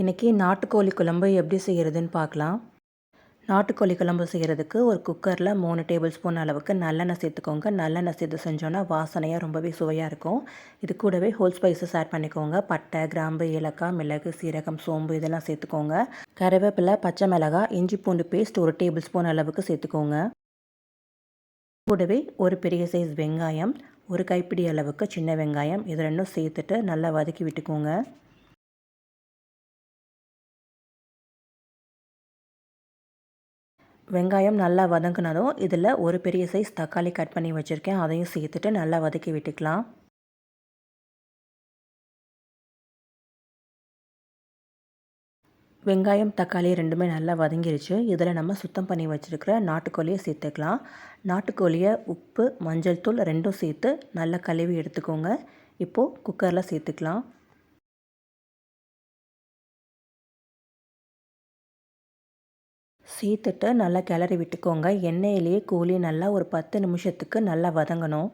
இன்றைக்கி நாட்டுக்கோழி குழம்பு எப்படி செய்கிறதுன்னு பார்க்கலாம். நாட்டுக்கோழி குழம்பு செய்கிறதுக்கு ஒரு குக்கரில் மூணு டேபிள் ஸ்பூன் அளவுக்கு நல்லெண்ணெய் சேர்த்துக்கோங்க. நல்லெண்ணெய் சேர்த்து செஞ்சோன்னா வாசனையாக ரொம்பவே சுவையாக இருக்கும். இது கூடவே ஹோல் ஸ்பைசஸ் ஆட் பண்ணிக்கோங்க. பட்டை கிராம்பு ஏலக்காய் மிளகு சீரகம் சோம்பு இதெல்லாம் சேர்த்துக்கோங்க. கருவேப்பிலை பச்சை மிளகாய் இஞ்சி பூண்டு பேஸ்ட் ஒரு டேபிள் ஸ்பூன் அளவுக்கு சேர்த்துக்கோங்க. கூடவே ஒரு பெரிய சைஸ் வெங்காயம் ஒரு கைப்பிடி அளவுக்கு சின்ன வெங்காயம் இது ரெண்டும் சேர்த்துட்டு நல்லா வதக்கி விட்டுக்கோங்க. வெங்காயம் நல்லா வதங்கினதும் இதில் ஒரு பெரிய சைஸ் தக்காளி கட் பண்ணி வச்சுருக்கேன். அதையும் சேர்த்துட்டு நல்லா வதக்கி விட்டுக்கலாம். வெங்காயம் தக்காளி ரெண்டுமே நல்லா வதங்கிருச்சு. இதில் நம்ம சுத்தம் பண்ணி வச்சுருக்கிற நாட்டுக்கோழியை சேர்த்துக்கலாம். நாட்டுக்கோழியை உப்பு மஞ்சள் தூள் ரெண்டும் சேர்த்து நல்லா கழுவி எடுத்துக்கோங்க. இப்போது குக்கரில் சேர்த்துக்கலாம். சேர்த்துட்டு நல்லா கிளறி விட்டுக்கோங்க. எண்ணெயிலேயே கோழி நல்லா ஒரு பத்து நிமிஷத்துக்கு நல்லா வதங்கணும்.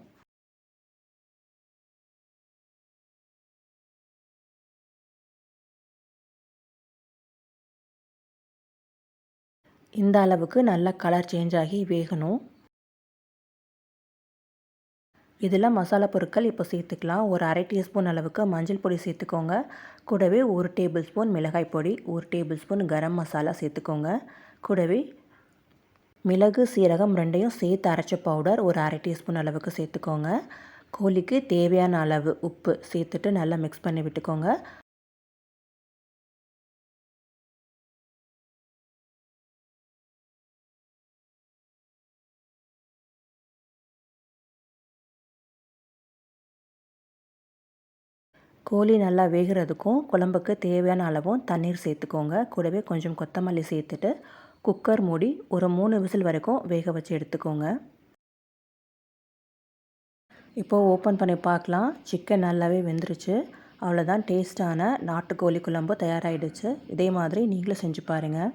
இந்த அளவுக்கு நல்லா கலர் சேஞ்ச் ஆகி வேகணும். இதில் மசாலா பொருட்கள் இப்போ சேர்த்துக்கலாம். ஒரு அரை டீஸ்பூன் அளவுக்கு மஞ்சள் பொடி சேர்த்துக்கோங்க. கூடவே ஒரு டேபிள் ஸ்பூன் மிளகாய் பொடி ஒரு டேபிள் ஸ்பூன் கரம் மசாலா சேர்த்துக்கோங்க. கூடவே மிளகு சீரகம் ரெண்டையும் சேர்த்து அரைச்ச பவுடர் ஒரு அரை டீஸ்பூன் அளவுக்கு சேர்த்துக்கோங்க. கோழிக்கு தேவையான அளவு உப்பு சேர்த்துட்டு நல்லா மிக்ஸ் பண்ணி விட்டுக்கோங்க. கோழி நல்லா வேகிறதுக்கும் குழம்புக்கு தேவையான அளவும் தண்ணீர் சேர்த்துக்கோங்க. கூடவே கொஞ்சம் கொத்தமல்லி சேர்த்துட்டு குக்கர் மூடி ஒரு மூணு விசில் வரைக்கும் வேக வச்சு எடுத்துக்கோங்க. இப்போது ஓப்பன் பண்ணி பார்க்கலாம். சிக்கன் நல்லாவே வெந்துருச்சு. அவ்வளோதான் டேஸ்ட்டான நாட்டுக்கோழி குழம்பு தயாராகிடுச்சு இதே மாதிரி நீங்களும் செஞ்சு பாருங்கள்